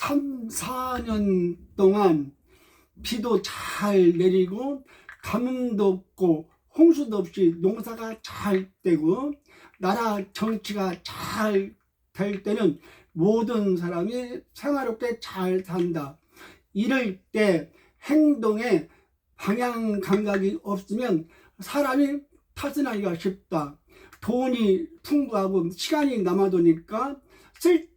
3, 4년 동안 비도 잘 내리고 가뭄도 없고 홍수도 없이 농사가 잘 되고 나라 정치가 잘 될 때는 모든 사람이 생활롭게 잘 산다. 이럴 때 행동에 방향 감각이 없으면 사람이 타진하기가 쉽다. 돈이 풍부하고 시간이 남아도니까 쓸데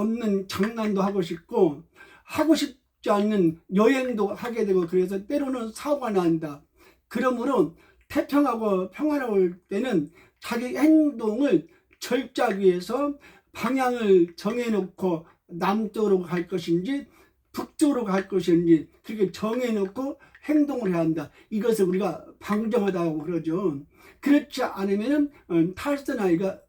없는 장난도 하고 싶고 하고 싶지 않는 여행도 하게 되고 그래서 때로는 사고가 난다. 그러므로 태평하고 평화로울 때는 자기 행동을 절제하기 위해서 방향을 정해놓고 남쪽으로 갈 것인지 북쪽으로 갈 것인지 그렇게 정해놓고 행동을 해야 한다. 이것을 우리가 방정하다고 그러죠. 그렇지 않으면 탈선하기가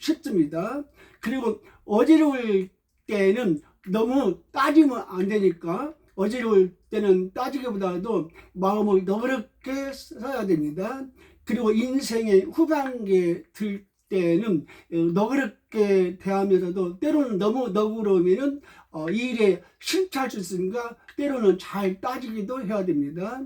쉽습니다. 그리고 어지러울 때는 너무 따지면 안 되니까 어지러울 때는 따지기보다도 마음을 너그럽게 써야 됩니다. 그리고 인생의 후반기에 들 때는 너그럽게 대하면서도 때로는 너무 너그러우면은 어, 이 일에 실패할 수 있으니까 때로는 잘 따지기도 해야 됩니다.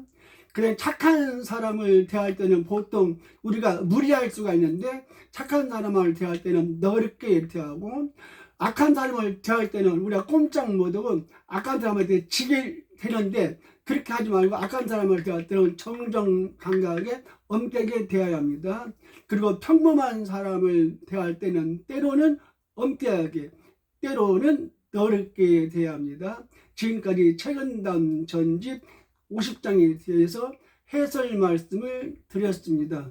그래 착한 사람을 대할 때는 보통 우리가 무리할 수가 있는데 착한 사람을 대할 때는 너그럽게 대하고 악한 사람을 대할 때는 우리가 꼼짝 못하고 악한 사람한테 지게 되는데 그렇게 하지 말고 악한 사람을 대할 때는 정정당당하게 엄격하게 대해야 합니다. 그리고 평범한 사람을 대할 때는 때로는 엄격하게 때로는 너렵게 대해야 합니다. 지금까지 최근담 전집 50장에 대해서 해설 말씀을 드렸습니다.